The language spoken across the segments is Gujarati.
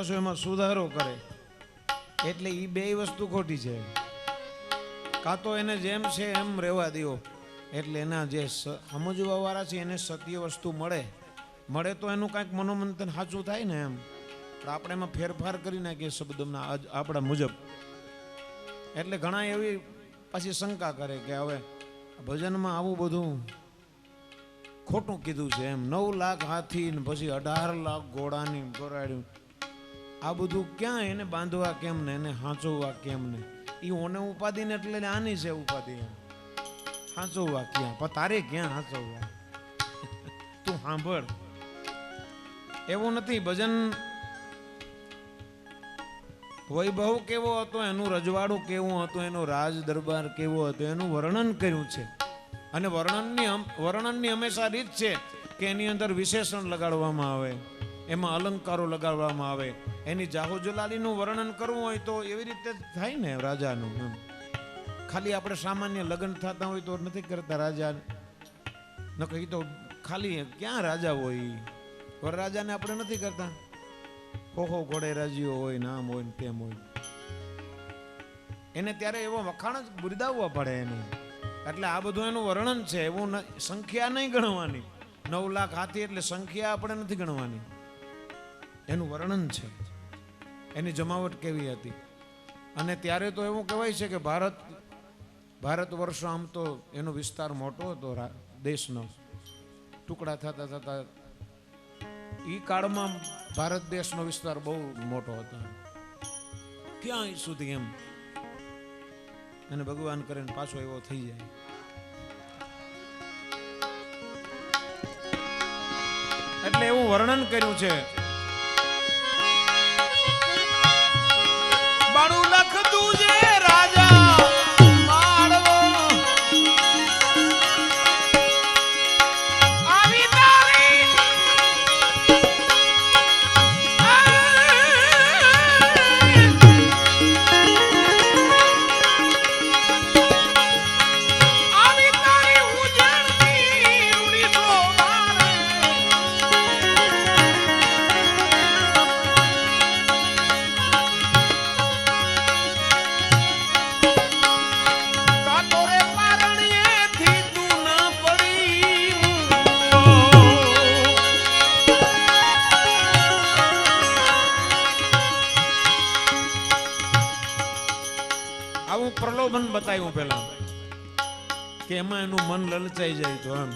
પાછું એમાં સુધારો કરે. એટલે એ બે વસ્તુ ખોટી છે. કાં તો એને જેમ છે એમ રહેવા દો એટલે એના જે સમજવાવાળા છે એને સત્ય વસ્તુ મળે. મળે તો એનું કાંઈક મનોમંથન સાચું થાય ને એમ. પણ આપણે એમાં ફેરફાર કરી નાખીએ શબ્દોના આપણા મુજબ. એટલે ઘણા એવી પાછી શંકા કરે કે હવે ભજનમાં આવું બધું ખોટું કીધું છે એમ. નવ લાખ હાથી ને પછી અઢાર લાખ ઘોડાની ગોરાડ્યું આ બધું ક્યાં એને બાંધવા કેમ ને, એને હાંચવવા કેમ ને? એ ઓને ઉપાધિ ને એટલે આની છે ઉપાધિ હાંચવવા ક્યાં? પણ તારે ક્યાં હાંચવવા? તું સાંભળ. એવું નથી, ભજન વૈભવ કેવો હતો, એનું રજવાડું કેવું હતું, એનો રાજ દરબાર કેવો હતો, એનું વર્ણન કર્યું છે. અને વર્ણનની વર્ણનની હંમેશા રીત છે કે એની અંદર વિશેષણ લગાડવામાં આવે. એમાં અલંકારો લગાડવામાં આવે. એની જાહો-જલાલીનું વર્ણન કરવું હોય તો એવી રીતે થાય ને રાજાનું એમ. ખાલી આપણે સામાન્ય લગ્ન થતા હોય તો નથી કરતા રાજા. ન કહી તો ખાલી ક્યાં રાજા હોય? વરરાજાને આપણે નથી કરતા. હોહો ઘોડે રાજીઓ હોય, નામ હોય ને તેમ હોય. એને ત્યારે એવો વખાણ જ બિરદાવવા પડે એને. એટલે આ બધું એનું વર્ણન છે, એવું સંખ્યા નહીં ગણવાની. નવ લાખ હાથી એટલે સંખ્યા આપણે નથી ગણવાની. એનું વર્ણન છે. એની જમાવટ કેવી હતી? અને ત્યારે તો એવું કહેવાય છે કે ભારત ભારત વર્ષ આમ તો એનો વિસ્તાર મોટો હતો દેશનો. ટુકડા થતા થતા એ કાળમાં ભારત દેશનો વિસ્તાર બહુ મોટો હતો. ક્યાંય સુધી એમ? અને ભગવાન કરીને પાછો એવો થઈ જાય. એટલે એવું વર્ણન કર્યું છે તુજે પ્રલોભન બતાવ્યું પેલા કે એમાં એનું મન લલચાઈ જાય તો એમ.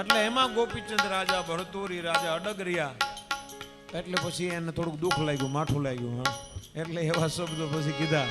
એટલે એમાં ગોપીચંદ રાજા, ભરતુરી રાજા અડગરિયા એટલે પછી એને થોડુંક દુઃખ લાગ્યું, માઠું લાગ્યું, હા. એટલે એવા શબ્દો પછી કીધા.